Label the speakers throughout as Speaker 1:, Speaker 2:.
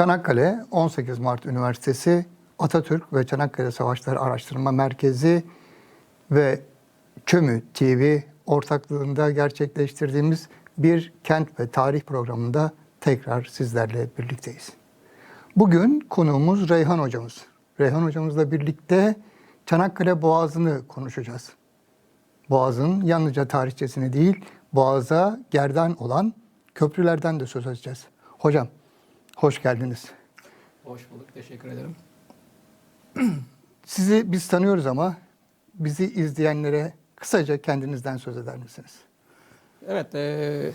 Speaker 1: Çanakkale 18 Mart Üniversitesi Atatürk ve Çanakkale Savaşları Araştırma Merkezi ve Çömü TV ortaklığında gerçekleştirdiğimiz bir kent ve tarih programında tekrar sizlerle birlikteyiz. Bugün konuğumuz Reyhan hocamız. Reyhan hocamızla birlikte Çanakkale Boğazı'nı konuşacağız. Boğaz'ın yalnızca tarihçesini değil, Boğaz'a gerdan olan köprülerden de söz edeceğiz. Hocam, hoş geldiniz.
Speaker 2: Hoş bulduk. Teşekkür ederim.
Speaker 1: Sizi biz tanıyoruz ama bizi izleyenlere kısaca kendinizden söz eder misiniz?
Speaker 2: Evet, eee,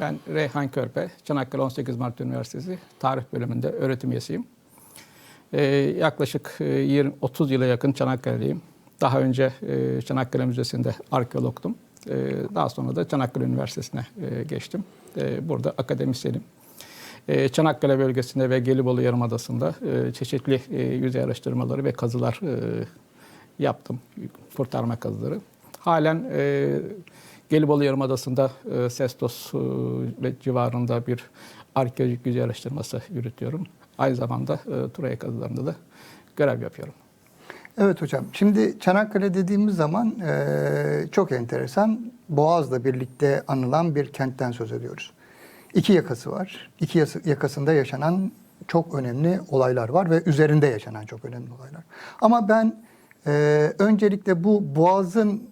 Speaker 2: ben Reyhan Körpe, Çanakkale 18 Mart Üniversitesi Tarih Bölümünde öğretim üyesiyim. Eee, yaklaşık eee, 20, 30 yıla yakın Çanakkale'liyim. Daha önce eee, Çanakkale Müzesi'nde arkeologtum. Eee, daha sonra da Çanakkale Üniversitesi'ne eee, geçtim. Eee, burada akademisyenim. Eee, Çanakkale bölgesinde ve Gelibolu Yarımadası'nda eee, çeşitli eee, yüzey araştırmaları ve kazılar eee, yaptım. Kurtarma kazıları. Halen Gelibolu Yarımadası'nda Sestos ve civarında bir arkeolojik yüzey araştırması yürütüyorum. Aynı zamanda Turaya kazılarında da görev yapıyorum.
Speaker 1: Evet hocam. Şimdi Çanakkale dediğimiz zaman eee, çok enteresan. Boğaz'la birlikte anılan bir kentten söz ediyoruz. İki yakası var. İki yakasında yaşanan çok önemli olaylar var ve üzerinde yaşanan çok önemli olaylar. Ama ben eee, öncelikle bu Boğaz'ın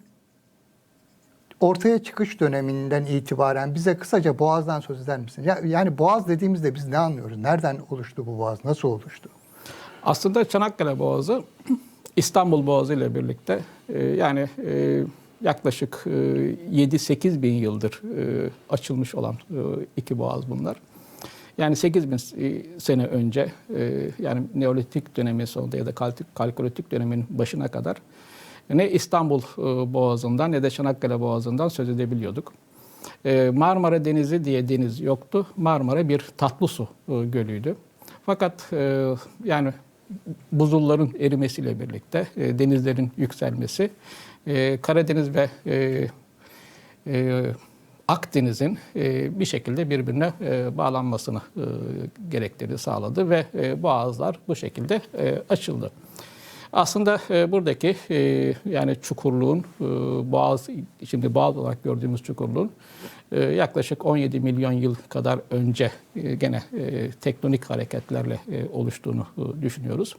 Speaker 1: ortaya çıkış döneminden itibaren bize kısaca Boğaz'dan söz eder misiniz? Ya- Yani Boğaz dediğimizde biz ne anlıyoruz? Nereden oluştu bu Boğaz? Nasıl oluştu?
Speaker 2: Aslında Çanakkale Boğazı İstanbul Boğazı ile birlikte e, yani e, yaklaşık e, 7-8 bin yıldır e, açılmış olan e, iki boğaz bunlar. Yani 8 bin e, sene önce e, yani Neolitik dönemin sonunda ya da Kalk- Kalkolitik dönemin başına kadar ne İstanbul e, Boğazı'ndan ne de Çanakkale Boğazı'ndan söz edebiliyorduk. E, Marmara Denizi diye deniz yoktu. Marmara bir tatlı su e, gölüydü. Fakat e, yani buzulların erimesiyle birlikte e, denizlerin yükselmesi e, Karadeniz ve e, e, Akdeniz'in e, bir şekilde birbirine e, bağlanmasını e, gerektirdi, sağladı ve e, boğazlar bu şekilde e, açıldı. Aslında e, buradaki e, yani çukurluğun e, boğaz şimdi boğaz olarak gördüğümüz çukurluğun e, yaklaşık 17 milyon yıl kadar önce e, gene e, tektonik hareketlerle e, oluştuğunu e, düşünüyoruz.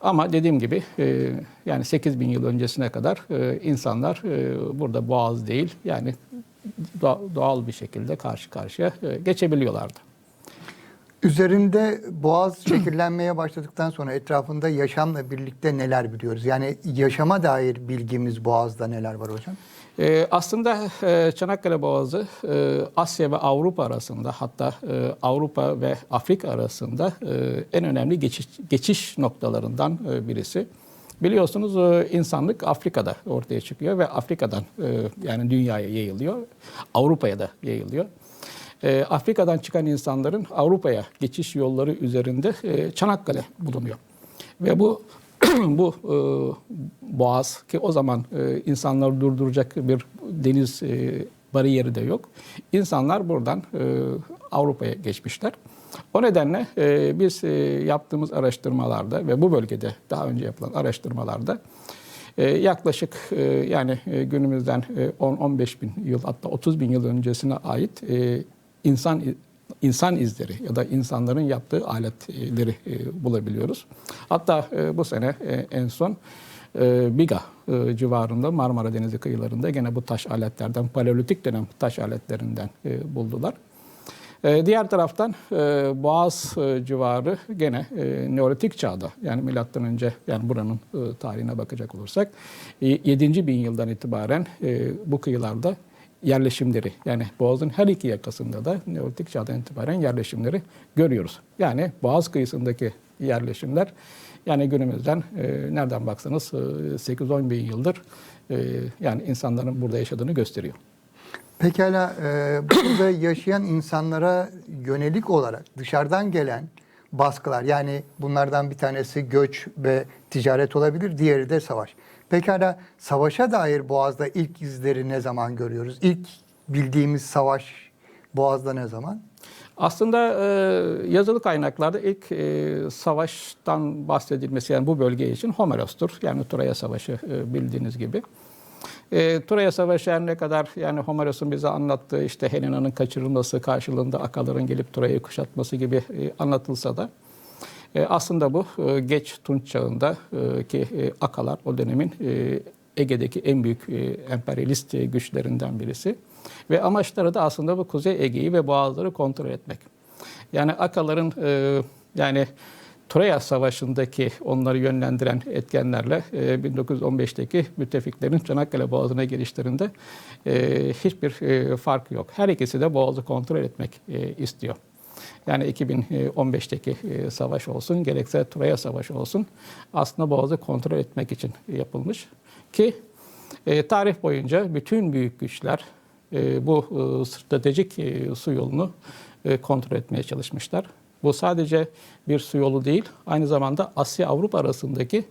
Speaker 2: Ama dediğim gibi e, yani 8 bin yıl öncesine kadar e, insanlar e, burada boğaz değil yani doğa- doğal bir şekilde karşı karşıya geçebiliyorlardı.
Speaker 1: Üzerinde boğaz şekillenmeye başladıktan sonra etrafında yaşamla birlikte neler biliyoruz? Yani yaşama dair bilgimiz boğazda neler var hocam?
Speaker 2: Ee, aslında e, Çanakkale Boğazı e, Asya ve Avrupa arasında hatta e, Avrupa ve Afrika arasında en önemli geçiş, geçiş noktalarından birisi. Biliyorsunuz insanlık Afrika'da ortaya çıkıyor ve Afrika'dan yani dünyaya yayılıyor. Avrupa'ya da yayılıyor. Afrika'dan çıkan insanların Avrupa'ya geçiş yolları üzerinde Çanakkale bulunuyor. Ve bu bu e, boğaz ki o zaman e, insanları durduracak bir deniz e, bariyeri de yok. İnsanlar buradan e, Avrupa'ya geçmişler. O nedenle e, biz e, yaptığımız araştırmalarda ve bu bölgede daha önce yapılan araştırmalarda e, yaklaşık e, yani e, günümüzden e, 10-15 bin yıl hatta 30 bin yıl öncesine ait e, insan insan izleri ya da insanların yaptığı aletleri e, bulabiliyoruz. Hatta e, bu sene e, en son Biga civarında Marmara Denizi kıyılarında gene bu taş aletlerden, paleolitik dönem taş aletlerinden buldular. Diğer taraftan Boğaz civarı gene Neolitik çağda yani milattan önce yani buranın tarihine bakacak olursak e, 7. bin yıldan itibaren bu kıyılarda yerleşimleri yani Boğaz'ın her iki yakasında da Neolitik çağdan itibaren yerleşimleri görüyoruz. Yani Boğaz kıyısındaki yerleşimler yani günümüzden e, nereden baksanız e, 8-10 bin yıldır e, yani insanların burada yaşadığını gösteriyor.
Speaker 1: Pekala e, burada yaşayan insanlara yönelik olarak dışarıdan gelen baskılar yani bunlardan bir tanesi göç ve ticaret olabilir, diğeri de savaş. Pekala savaşa dair Boğaz'da ilk izleri ne zaman görüyoruz? İlk bildiğimiz savaş Boğaz'da ne zaman?
Speaker 2: Aslında e, yazılı kaynaklarda ilk e, savaştan bahsedilmesi yani bu bölge için Homeros'tur. Yani Troya Savaşı e, bildiğiniz gibi. E, Troya Savaşı her ne kadar yani Homeros'un bize anlattığı işte Helena'nın kaçırılması karşılığında Akaların gelip Troya'yı kuşatması gibi e, anlatılsa da aslında bu e, geç Tunç çağında e, ki e, Akalar o dönemin e, Ege'deki en büyük e, emperyalist e, güçlerinden birisi. Ve amaçları da aslında bu Kuzey Ege'yi ve Boğazları kontrol etmek. Yani Akaların e, yani Troya Savaşı'ndaki onları yönlendiren etkenlerle e, 1915'teki müttefiklerin Çanakkale Boğazı'na girişlerinde e, hiçbir e, fark yok. Her ikisi de Boğaz'ı kontrol etmek e, istiyor. Yani 2015'teki e, savaş olsun, gerekse Troya Savaşı olsun aslında Boğaz'ı kontrol etmek için yapılmış. Ki e, tarih boyunca bütün büyük güçler e, bu stratejik su yolunu kontrol etmeye çalışmışlar. Bu sadece bir su yolu değil, aynı zamanda Asya-Avrupa arasındaki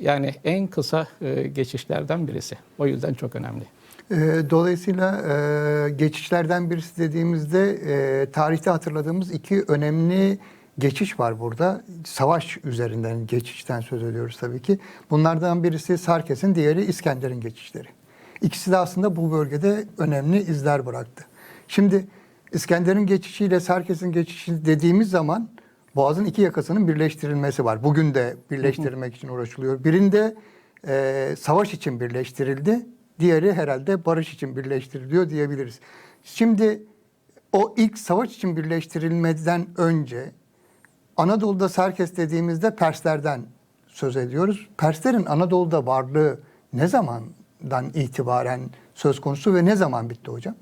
Speaker 2: yani en kısa geçişlerden birisi. O yüzden çok önemli.
Speaker 1: E, Dolayısıyla e, geçişlerden birisi dediğimizde e, tarihte hatırladığımız iki önemli geçiş var burada. Savaş üzerinden geçişten söz ediyoruz tabii ki. Bunlardan birisi Sarkes'in, diğeri İskender'in geçişleri. İkisi de aslında bu bölgede önemli izler bıraktı. Şimdi İskender'in geçişiyle Sarkes'in geçişi dediğimiz zaman Boğaz'ın iki yakasının birleştirilmesi var. Bugün de birleştirilmek için uğraşılıyor. Birinde e, savaş için birleştirildi. Diğeri herhalde barış için birleştiriliyor diyebiliriz. Şimdi o ilk savaş için birleştirilmeden önce Anadolu'da Serkes dediğimizde Perslerden söz ediyoruz. Perslerin Anadolu'da varlığı ne zamandan itibaren söz konusu ve ne zaman bitti hocam?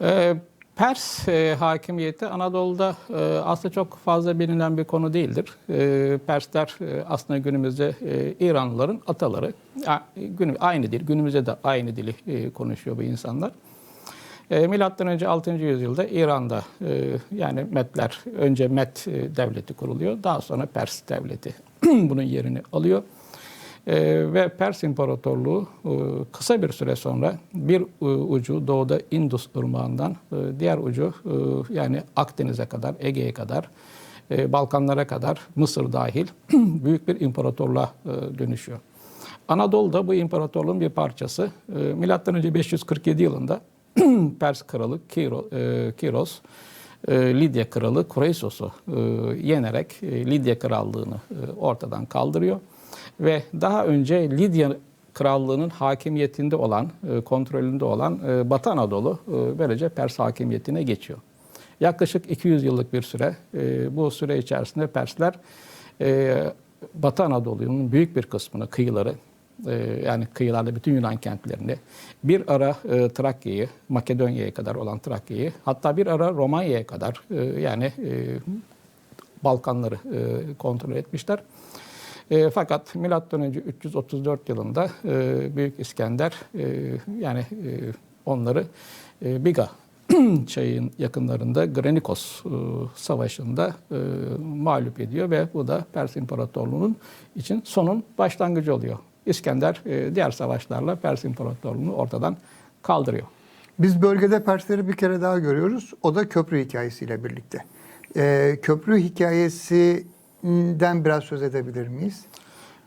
Speaker 2: Ee, Pers e, hakimiyeti Anadolu'da e, aslında çok fazla bilinen bir konu değildir. E, Persler e, aslında günümüzde e, İranlıların ataları. Ya, günü, aynı dil, günümüzde de aynı dili e, konuşuyor bu insanlar. E, Milattan önce 6. yüzyılda İran'da e, yani Metler, önce Met e, devleti kuruluyor. Daha sonra Pers devleti bunun yerini alıyor. E, ve Pers İmparatorluğu e, kısa bir süre sonra bir e, ucu doğuda Indus ırmağından e, diğer ucu e, yani Akdeniz'e kadar, Ege'ye kadar, e, Balkanlara kadar Mısır dahil büyük bir imparatorluğa e, dönüşüyor. Anadolu'da bu imparatorluğun bir parçası. E, Milattan önce 547 yılında Pers kralı Kiro, e, Kiros e, Lidya kralı Kroisos'u e, yenerek e, Lidya krallığını ortadan kaldırıyor ve daha önce Lidya krallığının hakimiyetinde olan, e, kontrolünde olan e, Batı Anadolu e, böylece Pers hakimiyetine geçiyor. Yaklaşık 200 yıllık bir süre. Bu süre içerisinde Persler Batı Anadolu'nun büyük bir kısmını, kıyıları, yani kıyılarda bütün Yunan kentlerini, bir ara e, Trakya'yı, Makedonya'ya kadar olan Trakya'yı, hatta bir ara Romanya'ya kadar yani Balkanları kontrol etmişler. E, fakat milattan önce 334 yılında e, Büyük İskender e, yani e, onları e, Biga çayın yakınlarında Granikos e, Savaşı'nda e, mağlup ediyor ve bu da Pers İmparatorluğu'nun için sonun başlangıcı oluyor. İskender e, diğer savaşlarla Pers İmparatorluğu'nu ortadan kaldırıyor.
Speaker 1: Biz bölgede Persleri bir kere daha görüyoruz. O da köprü hikayesiyle birlikte. Ee, köprü hikayesinden biraz söz edebilir miyiz?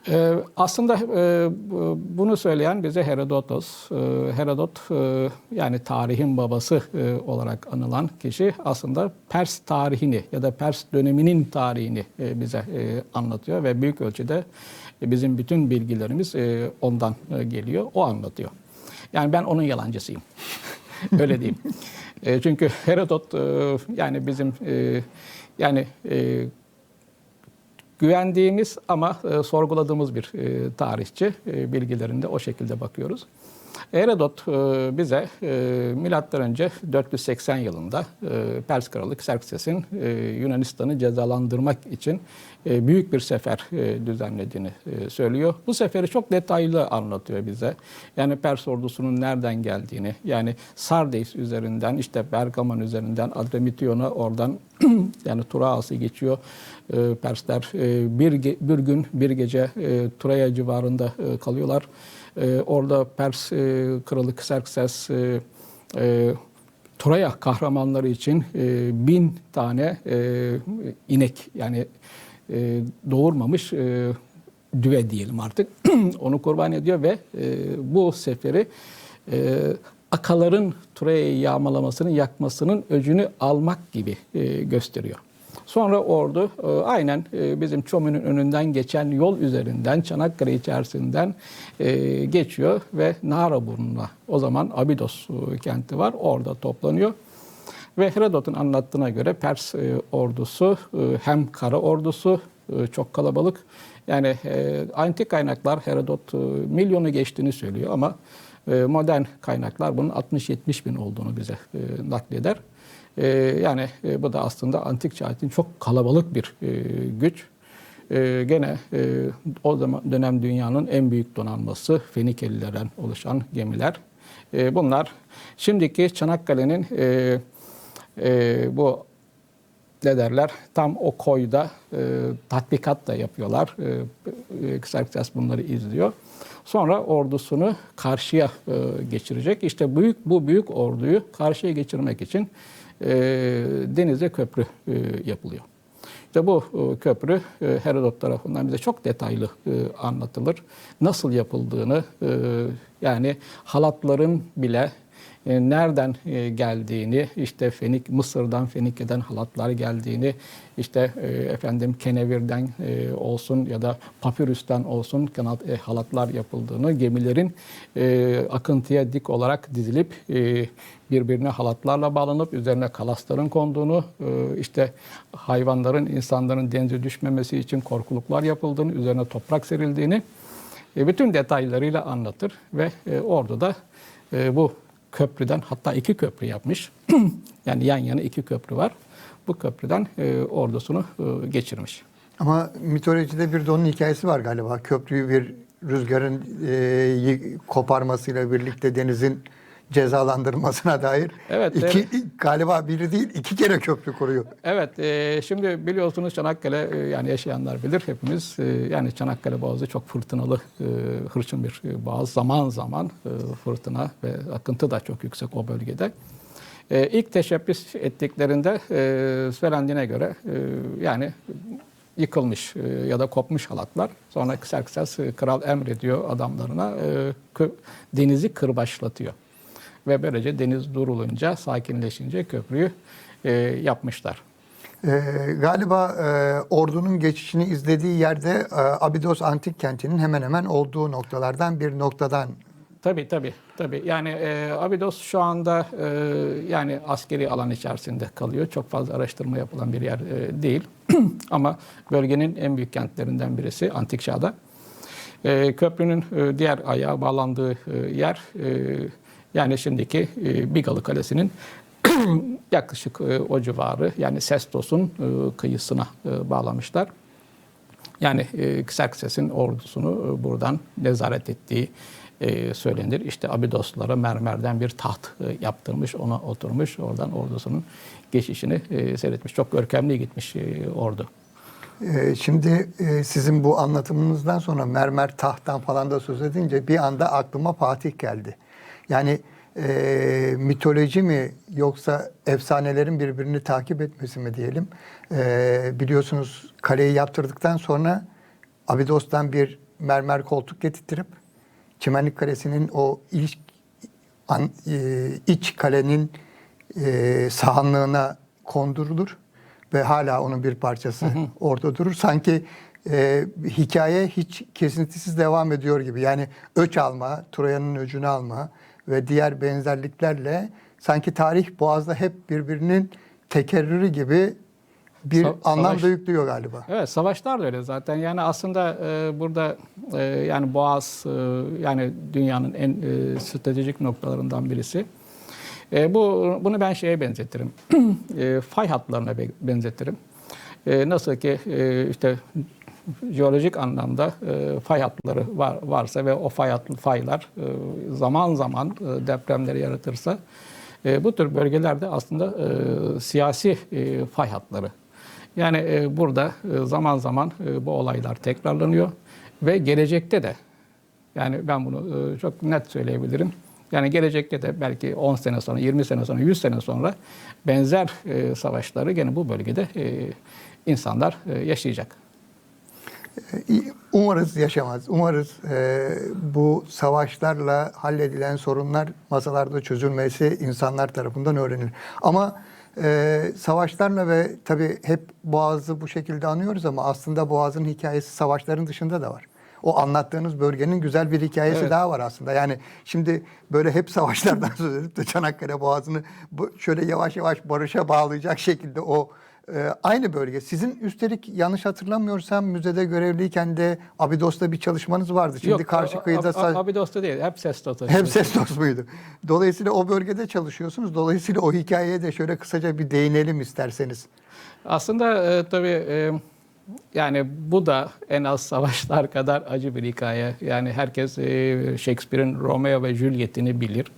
Speaker 2: Ee, aslında e, bu- bunu söyleyen bize Herodotos. Ee, Herodot e, yani tarihin babası e, olarak anılan kişi aslında Pers tarihini ya da Pers döneminin tarihini e, bize e, anlatıyor ve büyük ölçüde e, bizim bütün bilgilerimiz e, ondan e, geliyor. O anlatıyor. Yani ben onun yalancısıyım. Öyle diyeyim. E, çünkü Herodot e, yani bizim e, yani e, güvendiğimiz ama e, sorguladığımız bir e, tarihçi. E, bilgilerinde o şekilde bakıyoruz. Herodot e, bize e, milattan önce 480 yılında e, Pers kralı Xerxes'in e, Yunanistan'ı cezalandırmak için e, büyük bir sefer e, düzenlediğini e, söylüyor. Bu seferi çok detaylı anlatıyor bize. Yani Pers ordusunun nereden geldiğini, yani Sardes üzerinden, işte Bergaman üzerinden Adramytion'a oradan yani Turaas'ı geçiyor. E, Persler e, bir, bir gün bir gece e, Turaya civarında e, kalıyorlar. Orada Pers kralı Xerxes e, Troya kahramanları için bin tane inek yani doğurmamış düve diyelim artık onu kurban ediyor ve bu seferi akaların Troya'yı yağmalamasının yakmasının öcünü almak gibi gösteriyor. Sonra ordu e, aynen e, bizim Çomi'nin önünden geçen yol üzerinden Çanakkale içerisinden e, geçiyor ve Naraburnu'na o zaman Abidos kenti var orada toplanıyor. Ve Herodot'un anlattığına göre Pers ordusu hem kara ordusu çok kalabalık. Yani antik kaynaklar Herodot milyonu geçtiğini söylüyor ama modern kaynaklar bunun 60-70 bin olduğunu bize nakleder. E, yani e, bu da aslında antik çağ için çok kalabalık bir e, güç. E, gene e, o zaman dönem dünyanın en büyük donanması Fenikelilerden oluşan gemiler. E, bunlar şimdiki Çanakkale'nin e, e, bu ne derler tam o koyda e, tatbikat da yapıyorlar. E, e, Xerxes bunları izliyor. Sonra ordusunu karşıya e, geçirecek. İşte büyük bu büyük orduyu karşıya geçirmek için e, denize köprü e, yapılıyor. İşte bu e, köprü e, Herodot tarafından bize çok detaylı anlatılır. Nasıl yapıldığını yani halatların bile e, nereden e, geldiğini, işte Fenik Mısır'dan, Fenike'den halatlar geldiğini, işte e, efendim Kenevir'den olsun ya da Papyrus'tan olsun kanat halatlar yapıldığını, gemilerin akıntıya dik olarak dizilip birbirine halatlarla bağlanıp üzerine kalasların konduğunu, işte hayvanların, insanların denize düşmemesi için korkuluklar yapıldığını, üzerine toprak serildiğini bütün detaylarıyla anlatır ve orada da bu köprüden hatta iki köprü yapmış. yani yan yana iki köprü var. Bu köprüden e, ordusunu e, geçirmiş.
Speaker 1: Ama mitolojide bir de onun hikayesi var galiba. Köprüyü bir rüzgarın e, koparmasıyla birlikte denizin cezalandırmasına dair
Speaker 2: Evet,
Speaker 1: iki, galiba biri değil iki kere köprü kuruyor.
Speaker 2: Evet, e, şimdi biliyorsunuz Çanakkale e, yani yaşayanlar bilir hepimiz. E, yani Çanakkale Boğazı çok fırtınalı, e, hırçın bir e, boğaz. Zaman zaman e, fırtına ve akıntı da çok yüksek o bölgede. E, ilk teşebbüs ettiklerinde e, söylendiğine göre e, yani yıkılmış e, ya da kopmuş halatlar. Sonra Xerxes e, kral emrediyor adamlarına e, denizi kırbaçlatıyor. Ve böylece deniz durulunca, sakinleşince köprüyü e, yapmışlar.
Speaker 1: E, galiba e, ordunun geçişini izlediği yerde e, Abidos antik kentinin hemen hemen olduğu noktalardan bir noktadan
Speaker 2: Tabii tabii tabii. Yani e, Abidos şu anda e, yani askeri alan içerisinde kalıyor. Çok fazla araştırma yapılan bir yer e, değil. Ama bölgenin en büyük kentlerinden birisi antik çağda. E, köprünün e, diğer ayağa bağlandığı e, yer e, yani şimdiki e, Bigalı Kalesi'nin yaklaşık e, o civarı yani Sestos'un e, kıyısına e, bağlamışlar. Yani e, Xerxes'in ordusunu e, buradan nezaret ettiği e, söylenir. İşte Abidoslara mermerden bir taht e, yaptırmış, ona oturmuş. Oradan ordusunun geçişini e, seyretmiş. Çok görkemli gitmiş e, ordu.
Speaker 1: Ee, Şimdi e, sizin bu anlatımınızdan sonra mermer tahttan falan da söz edince bir anda aklıma Fatih geldi. Yani e, mitoloji mi yoksa efsanelerin birbirini takip etmesi mi diyelim. E, biliyorsunuz kaleyi yaptırdıktan sonra Abidos'tan bir mermer koltuk getirttirip Çimenlik Kalesi'nin o ilk an- e, iç kalenin e, sahanlığına kondurulur ve hala onun bir parçası orada durur. Sanki e, hikaye hiç kesintisiz devam ediyor gibi. Yani öç alma, Troya'nın öcünü alma ve diğer benzerliklerle sanki tarih Boğaz'da hep birbirinin tekerrürü gibi bir
Speaker 2: Sa-
Speaker 1: anlam
Speaker 2: savaş-
Speaker 1: yüklüyor galiba.
Speaker 2: Evet savaşlar da öyle zaten. Yani aslında e, burada e, yani Boğaz e, yani dünyanın en e, stratejik noktalarından birisi. E, bu bunu ben şeye benzetirim. e, fay hatlarına be- benzetirim. E, nasıl ki e, işte jeolojik anlamda e, fay hatları var, varsa ve o fay hat, faylar e, zaman zaman e, depremleri yaratırsa e, bu tür bölgelerde aslında e, siyasi e, fay hatları. Yani e, burada e, zaman zaman e, bu olaylar tekrarlanıyor ve gelecekte de yani ben bunu e, çok net söyleyebilirim. Yani gelecekte de belki 10 sene sonra, 20 sene sonra, 100 sene sonra benzer e, savaşları gene bu bölgede e, insanlar e, yaşayacak.
Speaker 1: Umarız yaşamaz. Umarız e, bu savaşlarla halledilen sorunlar masalarda çözülmesi insanlar tarafından öğrenilir. Ama e, savaşlarla ve tabii hep Boğaz'ı bu şekilde anıyoruz ama aslında Boğaz'ın hikayesi savaşların dışında da var. O anlattığınız bölgenin güzel bir hikayesi
Speaker 2: Evet.
Speaker 1: daha var aslında. Yani şimdi böyle hep savaşlardan söz edip de Çanakkale Boğazı'nı şöyle yavaş yavaş barışa bağlayacak şekilde o e, aynı bölge. Sizin üstelik yanlış hatırlamıyorsam müzede görevliyken de Abidos'ta bir çalışmanız vardı. Şimdi karşı
Speaker 2: A-
Speaker 1: kıyıda
Speaker 2: A-
Speaker 1: sa-
Speaker 2: A- Abidos'ta değil, hep Sestos'ta.
Speaker 1: hep Sestos muydu? Dolayısıyla o bölgede çalışıyorsunuz. Dolayısıyla o hikayeye de şöyle kısaca bir değinelim isterseniz.
Speaker 2: Aslında e, tabii e, yani bu da en az savaşlar kadar acı bir hikaye. Yani herkes e, Shakespeare'in Romeo ve Juliet'ini bilir.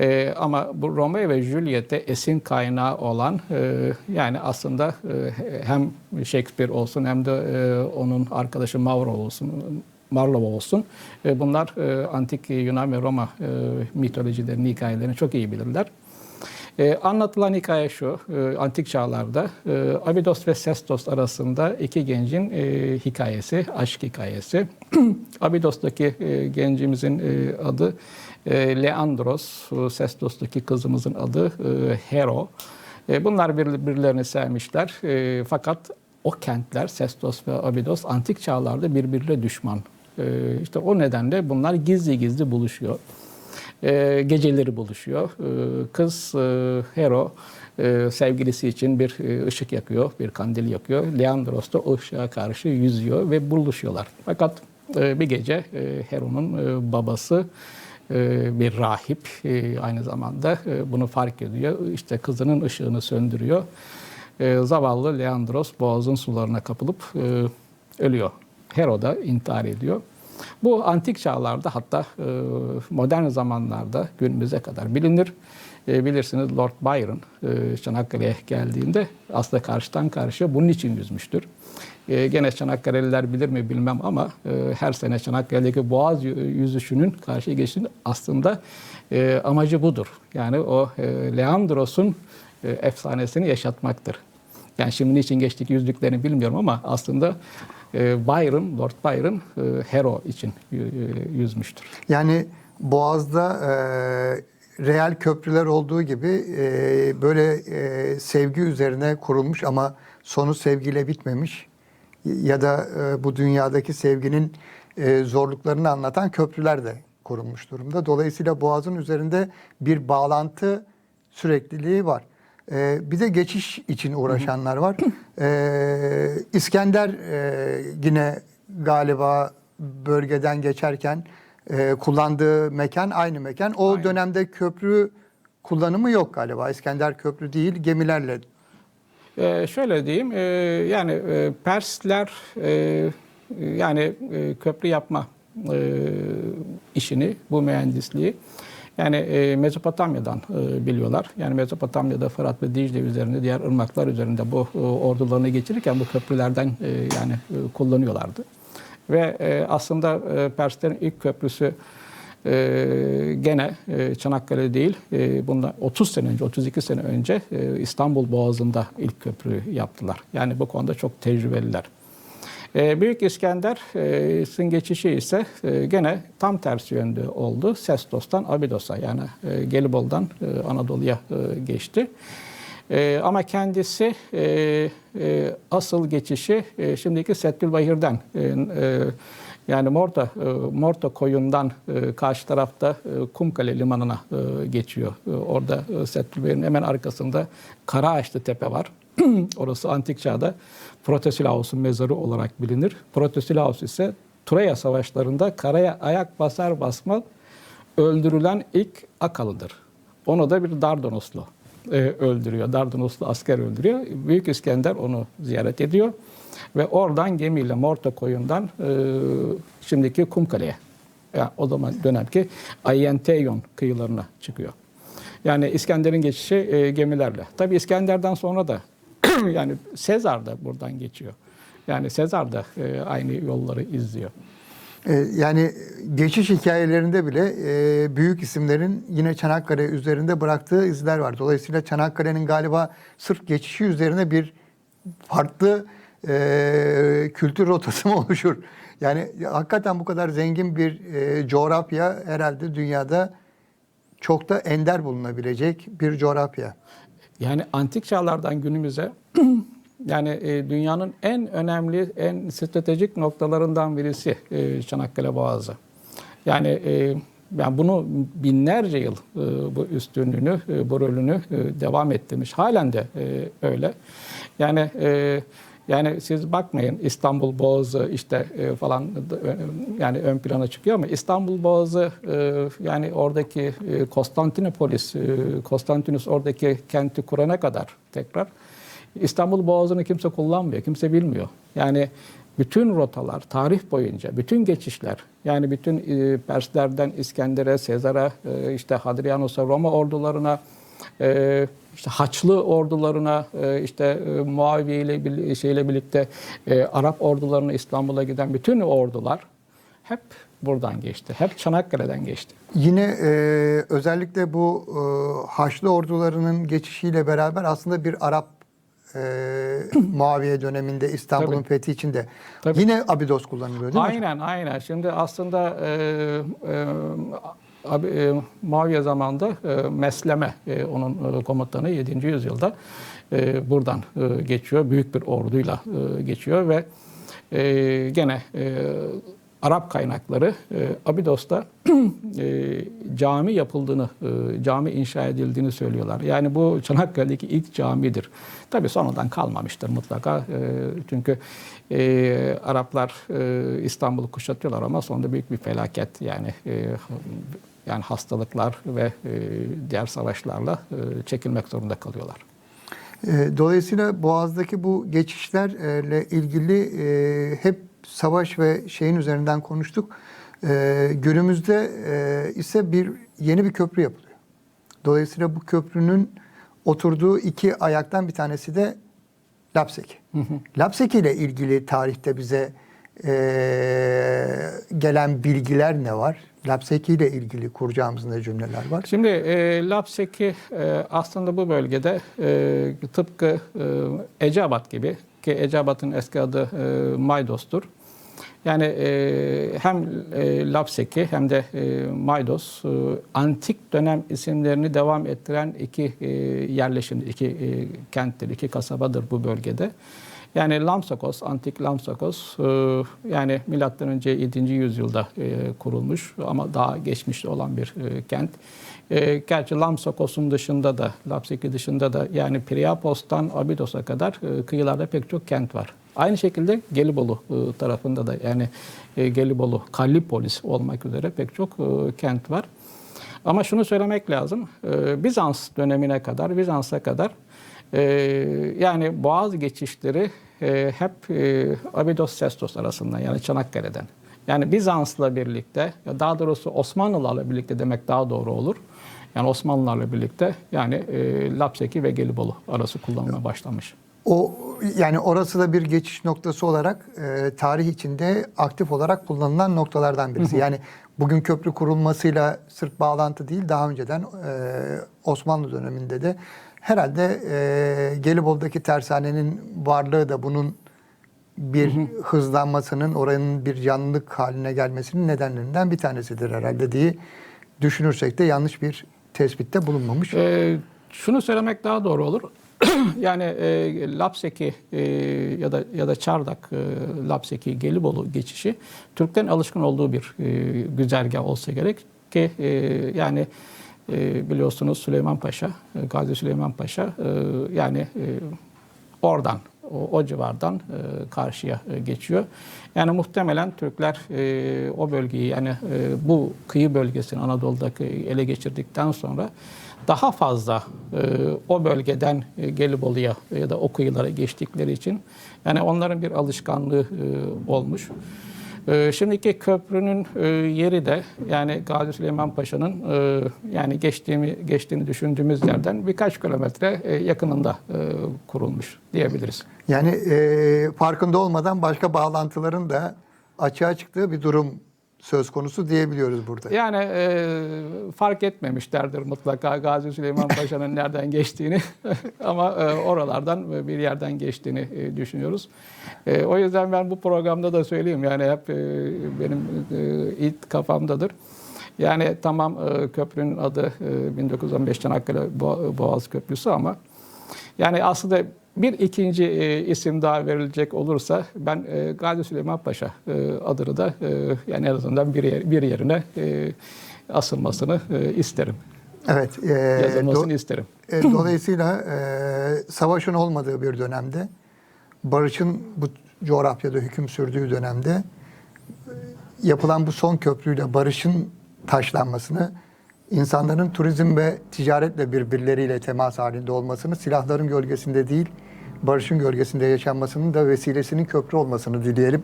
Speaker 2: E, ama bu Romeo ve Juliet'te esin kaynağı olan e, yani aslında e, hem Shakespeare olsun hem de e, onun arkadaşı Mauro olsun Marlowe olsun. E, bunlar e, antik Yunan ve Roma e, mitolojilerini, hikayelerini çok iyi bilirler. Ee, anlatılan hikaye şu, e, antik çağlarda e, Abidos ve Sestos arasında iki gencin e, hikayesi, aşk hikayesi. Abidos'taki e, gencimizin e, adı e, Leandros, e, Sestos'taki kızımızın adı e, Hero. E, bunlar birbirlerini sevmişler e, fakat o kentler, Sestos ve Abidos antik çağlarda birbirine düşman. E, işte o nedenle bunlar gizli gizli buluşuyor. E, geceleri buluşuyor. E, kız e, Hero e, sevgilisi için bir e, ışık yakıyor, bir kandil yakıyor. Leandros da o ışığa karşı yüzüyor ve buluşuyorlar. Fakat e, bir gece e, Hero'nun e, babası e, bir rahip e, aynı zamanda e, bunu fark ediyor. İşte kızının ışığını söndürüyor. E, zavallı Leandros boğazın sularına kapılıp e, ölüyor. Hero da intihar ediyor. Bu antik çağlarda hatta e, modern zamanlarda günümüze kadar bilinir. E, bilirsiniz Lord Byron e, Çanakkale'ye geldiğinde aslında karşıdan karşıya bunun için yüzmüştür. E, gene Çanakkale'liler bilir mi bilmem ama e, her sene Çanakkale'deki boğaz yü- yüzüşünün karşıya geçtiğinin aslında e, amacı budur. Yani o e, Leandros'un efsanesini yaşatmaktır. Yani şimdi niçin geçtik yüzlüklerini bilmiyorum ama aslında e, Byron, Lord Byron Hero için yüzmüştür.
Speaker 1: Yani Boğaz'da e, real köprüler olduğu gibi e, böyle e, sevgi üzerine kurulmuş ama sonu sevgiyle bitmemiş ya da e, bu dünyadaki sevginin e, zorluklarını anlatan köprüler de kurulmuş durumda. Dolayısıyla Boğaz'ın üzerinde bir bağlantı sürekliliği var. E, bir de geçiş için uğraşanlar var. E, İskender e, yine galiba bölgeden geçerken e, kullandığı mekan aynı mekan. O
Speaker 2: Aynen.
Speaker 1: dönemde köprü kullanımı yok galiba. İskender Köprü değil, gemilerle.
Speaker 2: E, şöyle diyeyim, e, yani e, Persler e, yani e, köprü yapma e, işini, bu mühendisliği yani e, Mezopotamya'dan e, biliyorlar. Yani Mezopotamya'da Fırat ve Dicle üzerinde, diğer ırmaklar üzerinde bu e, ordularını geçirirken bu köprülerden e, yani e, kullanıyorlardı. Ve e, aslında e, Perslerin ilk köprüsü e, gene e, Çanakkale değil, e, bundan 30 sene önce, 32 sene önce e, İstanbul Boğazı'nda ilk köprü yaptılar. Yani bu konuda çok tecrübeliler. E, Büyük İskender'in geçişi ise e, gene tam tersi yönde oldu. Sestos'tan Abidos'a yani e, Gelibolu'dan e, Anadolu'ya e, geçti. E, ama kendisi e, e, asıl geçişi e, şimdiki Settülbahir'den e, e, yani Morta e, Morta koyundan e, karşı tarafta e, Kumkale limanına geçiyor. Orada e, Settülbahir'in hemen arkasında Karaağaçlı Tepe var. Orası antik çağda Protesilaus'un mezarı olarak bilinir. Protesilaus ise Troya savaşlarında karaya ayak basar basmaz öldürülen ilk Akalıdır. Onu da bir Dardanoslu öldürüyor. Dardanoslu asker öldürüyor. Büyük İskender onu ziyaret ediyor. Ve oradan gemiyle Morta koyundan e, şimdiki Kumkale'ye yani o zaman dönemki Aienteyon kıyılarına çıkıyor. Yani İskender'in geçişi e, gemilerle. Tabii İskender'den sonra da yani Sezar da buradan geçiyor. Yani Sezar da e, aynı yolları izliyor.
Speaker 1: E, yani geçiş hikayelerinde bile e, büyük isimlerin yine Çanakkale üzerinde bıraktığı izler var. Dolayısıyla Çanakkale'nin galiba sırf geçişi üzerine bir farklı e, kültür rotası mı oluşur? Yani hakikaten bu kadar zengin bir e, coğrafya herhalde dünyada çok da ender bulunabilecek bir coğrafya.
Speaker 2: Yani antik çağlardan günümüze yani e, dünyanın en önemli, en stratejik noktalarından birisi e, Çanakkale Boğazı. Yani e, yani bunu binlerce yıl e, bu üstünlüğünü, e, bu rolünü e, devam ettirmiş. Halen de e, öyle. Yani e, yani siz bakmayın İstanbul Boğazı işte e, falan e, yani ön plana çıkıyor ama İstanbul Boğazı e, yani oradaki e, Konstantinopolis, e, Konstantinus oradaki kenti kurana kadar tekrar İstanbul Boğazı'nı kimse kullanmıyor, kimse bilmiyor. Yani bütün rotalar, tarih boyunca, bütün geçişler, yani bütün e, Perslerden İskender'e, Sezar'a, e, işte Hadrianus'a, Roma ordularına, işte Haçlı ordularına, e, işte e, Muaviye ile bir- şeyle birlikte e, Arap ordularına İstanbul'a giden bütün ordular hep buradan geçti. Hep Çanakkale'den geçti.
Speaker 1: Yine e, özellikle bu e, Haçlı ordularının geçişiyle beraber aslında bir Arap e, Muaviye döneminde İstanbul'un fethi için de yine Abidos kullanılıyor değil mi? hocam?
Speaker 2: Aynen aynen. Şimdi aslında e, e, abi, e, Muaviye zamanında e, Mesleme e, onun e, komutanı 7. yüzyılda e, buradan e, geçiyor. Büyük bir orduyla e, geçiyor ve e, gene e, Arap kaynakları e, Abidos'ta e, cami yapıldığını, e, cami inşa edildiğini söylüyorlar. Yani bu Çanakkale'deki ilk camidir. Tabii sonradan kalmamıştır mutlaka. E, çünkü e, Araplar e, İstanbul'u kuşatıyorlar ama sonunda büyük bir felaket yani e, yani hastalıklar ve e, diğer savaşlarla e, çekilmek zorunda kalıyorlar.
Speaker 1: E, Dolayısıyla Boğaz'daki bu geçişlerle ilgili hep savaş ve şeyin üzerinden konuştuk. Günümüzde ise bir yeni bir köprü yapılıyor. Dolayısıyla bu köprünün oturduğu iki ayaktan bir tanesi de Lapseki. Lapseki ile ilgili tarihte bize e, gelen bilgiler ne var? Lapseki ile ilgili kuracağımız ne cümleler var?
Speaker 2: Şimdi e, Lapseki e, aslında bu bölgede e, tıpkı e, Eceabat gibi ki Eceabat'ın eski adı e, Maydos'tur. Yani e, hem e, Lapseki hem de e, Maydos e, antik dönem isimlerini devam ettiren iki e, yerleşim, iki e, kenttir, iki kasabadır bu bölgede. Yani Lamsakos, antik Lamsakos e, yani milattan önce 7. yüzyılda e, kurulmuş ama daha geçmiş olan bir e, kent. Gerçi Lamsakos'un dışında da, Lapseki dışında da yani Priapos'tan Abidos'a kadar e, kıyılarda pek çok kent var. Aynı şekilde Gelibolu tarafında da yani Gelibolu, Kallipolis olmak üzere pek çok kent var. Ama şunu söylemek lazım. Bizans dönemine kadar, Bizans'a kadar e, yani Boğaz geçişleri e, hep e, Abidos Sestos arasından yani Çanakkale'den. Yani Bizans'la birlikte, ya daha doğrusu Osmanlılarla birlikte demek daha doğru olur. Yani Osmanlılarla birlikte yani e, Lapseki ve Gelibolu arası kullanılmaya başlamış.
Speaker 1: O yani orası da bir geçiş noktası olarak e, tarih içinde aktif olarak kullanılan noktalardan birisi. Yani bugün köprü kurulmasıyla sırf bağlantı değil daha önceden e, Osmanlı döneminde de herhalde e, Gelibolu'daki tersanenin varlığı da bunun bir hızlanmasının, oranın bir canlılık haline gelmesinin nedenlerinden bir tanesidir herhalde diye düşünürsek de yanlış bir tespitte bulunmamış.
Speaker 2: Ee, şunu söylemek daha doğru olur. yani e, Lapseki e, ya da ya da Çardak e, Lapseki Gelibolu geçişi Türklerin alışkın olduğu bir e, güzergah olsa gerek ki e, yani e, biliyorsunuz Süleyman Paşa, e, Gazi Süleyman Paşa e, yani e, oradan o, o civardan e, karşıya e, geçiyor. Yani muhtemelen Türkler e, o bölgeyi yani e, bu kıyı bölgesini Anadolu'daki ele geçirdikten sonra daha fazla e, o bölgeden e, Gelibolu'ya ya da o kıyılara geçtikleri için yani onların bir alışkanlığı e, olmuş. E, şimdiki köprünün e, yeri de yani Gazi Süleyman Paşa'nın e, yani geçtiğimi geçtiğini düşündüğümüz yerden birkaç kilometre e, yakınında kurulmuş diyebiliriz.
Speaker 1: Yani e, farkında olmadan başka bağlantıların da açığa çıktığı bir durum söz konusu diyebiliyoruz burada.
Speaker 2: Yani e, fark etmemişlerdir mutlaka Gazi Süleyman Paşa'nın nereden geçtiğini ama e, oralardan bir yerden geçtiğini e, düşünüyoruz. E, o yüzden ben bu programda da söyleyeyim yani hep e, benim e, ilk kafamdadır. Yani tamam e, köprünün adı e, 1915 Çanakkale Bo- Boğaz Köprüsü ama yani aslında bir ikinci e, isim daha verilecek olursa ben e, Gazi Süleyman Paşa e, adını da e, yani en azından bir, yer- bir yerine e, asılmasını e, isterim.
Speaker 1: Evet. e,
Speaker 2: Yazılmasını
Speaker 1: do-
Speaker 2: isterim.
Speaker 1: e, dolayısıyla e, savaşın olmadığı bir dönemde, barışın bu coğrafyada hüküm sürdüğü dönemde e, yapılan bu son köprüyle barışın taşlanmasını, insanların turizm ve ticaretle birbirleriyle temas halinde olmasını, silahların gölgesinde değil, barışın gölgesinde yaşanmasının da vesilesinin köprü olmasını dileyelim.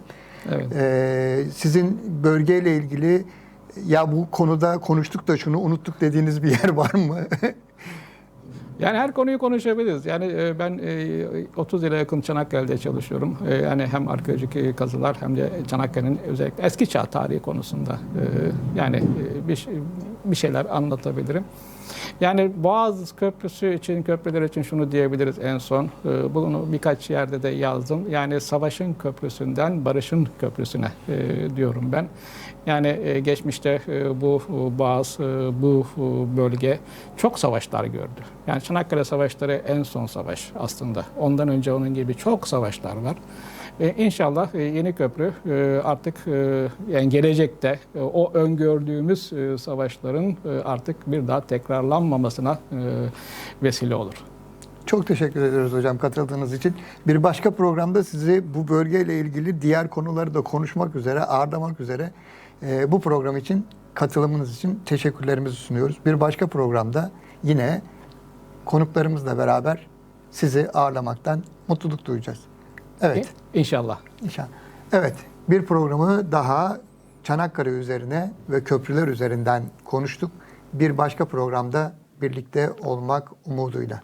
Speaker 2: Evet.
Speaker 1: Ee, sizin bölgeyle ilgili ya bu konuda konuştuk da şunu unuttuk dediğiniz bir yer var mı?
Speaker 2: Yani her konuyu konuşabiliriz. Yani e, ben e, 30 yıla yakın Çanakkale'de çalışıyorum. E, Yani hem arkeolojik e, kazılar hem de Çanakkale'nin özellikle eski çağ tarihi konusunda e, yani e, bir, şey- bir şeyler anlatabilirim. Yani Boğaz Köprüsü için, köprüler için şunu diyebiliriz en son. E, Bunu birkaç yerde de yazdım. Yani savaşın köprüsünden barışın köprüsüne e, diyorum ben. Yani e, geçmişte e, bu e, Boğaz, bu bölge çok savaşlar gördü. Yani Çanakkale Savaşları en son savaş aslında. Ondan önce onun gibi çok savaşlar var. E, İnşallah yeni köprü artık yani gelecekte o öngördüğümüz savaşların artık bir daha tekrarlanmamasına vesile olur.
Speaker 1: Çok teşekkür ederiz hocam katıldığınız için. Bir başka programda sizi bu bölgeyle ilgili diğer konuları da konuşmak üzere, ağırlamak üzere e, bu program için katılımınız için teşekkürlerimizi sunuyoruz. Bir başka programda yine konuklarımızla beraber sizi ağırlamaktan mutluluk duyacağız. Evet.
Speaker 2: İnşallah.
Speaker 1: İnşallah. Evet, bir programı daha Çanakkale üzerine ve köprüler üzerinden konuştuk. Bir başka programda birlikte olmak umuduyla.